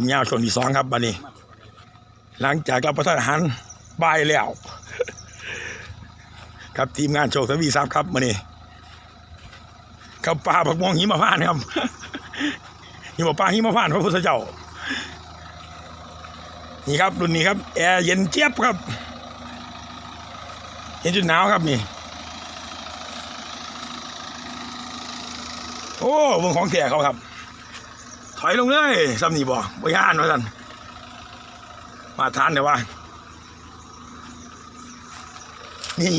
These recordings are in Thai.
มยาวช่วงที่สองครับบัดนี้ หลังจากรับประทานอาหารบายแล้ว ครับทีมงานโชคทวีทรัพย์ครับมานี่กับปลาผักมวงหิมะพานครับหิมะปลาหิมะพานพระพุทธเจ้า นี่ครับรุ่นนี้ครับแอร์เย็นเจี๊ยบครับเย็นจนหนาวครับนี่โอ้เบงของแก่เขาครับ ถอยลงเลยซ้ำนี่บ่บ่ย่านว่าสันมาทานเดี๋ยวว่านี่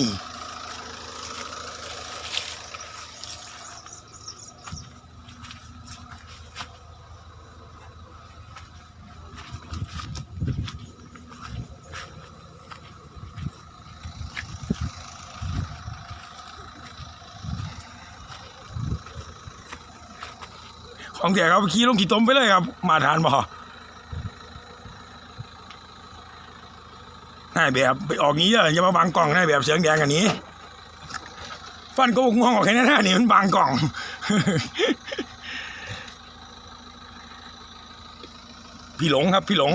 ของแก่ครับขี่ลงขี่ต้มไปเลยครับ มาทานบ่นายแบบไปออกงี้เด้ออย่ามาบังกล่องนายแบบเสียงแดงกันนี้ ฟันก็งงออกแค่นั้นนี่มันบังกล่อง พี่หลงครับพี่หลง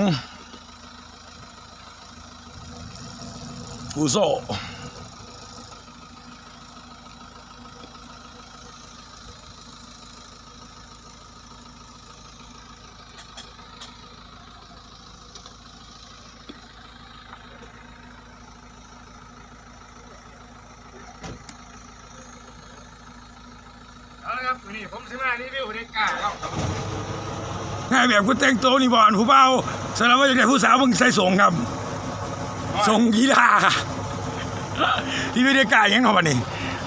ฟูโซ ครับวันนี้ผมสิมารีวิวเด็กกาครับนายแบบกูแต่งตัวนี่บ่อนผู้เบาสารวัตรจากผู้สาวมึงใส่ส่งครับส่งกีฬารีวิวเด็กกายยังเขาบันนี้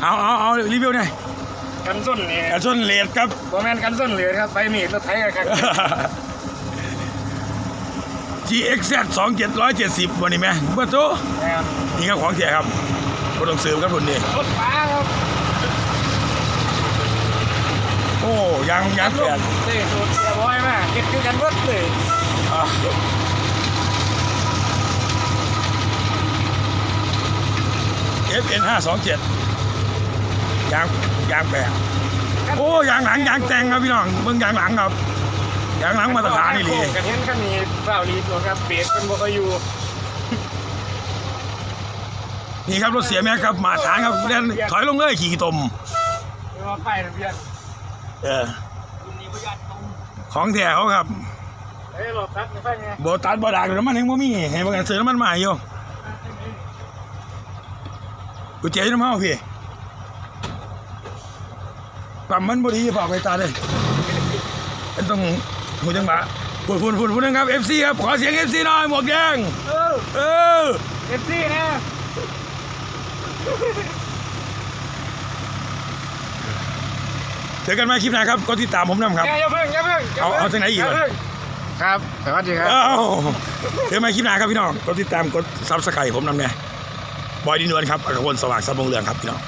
เอาเอาเอารีวิวหน่อยกันส้นนี่กระสุนเลดครับบ่แม่นกันส้นเหลือครับไปมีดรถไถกันครับ GXZ 2770วันนี้ไหมเมื่อโตแม่นนี่ครับของแท้ครับบต้องซื้อครับรุ่นนี้รถฟ้าครับ โอ้ยางยางแปดเต้สูตรเสียบอยมากเก็บคือกันเบิดเลยอะ FN 527ยางยางแปดโอ้ยางหลังยางแต่งครับพี่น้องเบิ่งยางหลังครับยางหลังมาตรฐานนี่เลยกันเห็นคันนี้เฝ้าลีตัวครับเบรกเป็นบ่ค่อยอยู่นี่ครับรถเสียแม็กครับมาทางครับเล่นถอยลงเลยขี่ตมเดี๋ยวมาไฟนะเพื่อน เออรุ่นนี้ประหยัดตรงของแท้เขาครับเอ้ยรถตัดไม่ไฟไงโบตัดบ่ดากน้ำมันยังบ่มีให้เบิ่งกันซื้อน้ำมันมาอยู่กูเจ๊น้ำเฮาพี่ปั๊มมันบ่ดีฝากไปตาเลยมันต้องหูจังหวะพูดพูดพูดพูดนะครับ FC ครับ ขอเสียง FC หน่อยหมวกแดงเออเออเอฟซีนะ เจอกันใหม่คลิปหน้าครับก็ติดตามผมนำครับอย่าอย่าเพิ่งอย่าเพิ่งย่เอาเอาพิ่จากไหนอีกย่วะเพิ่ง ครับ สวัสดีครับ เอ้าเจอกันใหม่คลิปหน้าครับพี่น้องกดติดตามกดซับสไครต์ผมนำเนี่ยบอยดินวลครับอักขพลสว่างสับวงเรืองครับพี่น้อง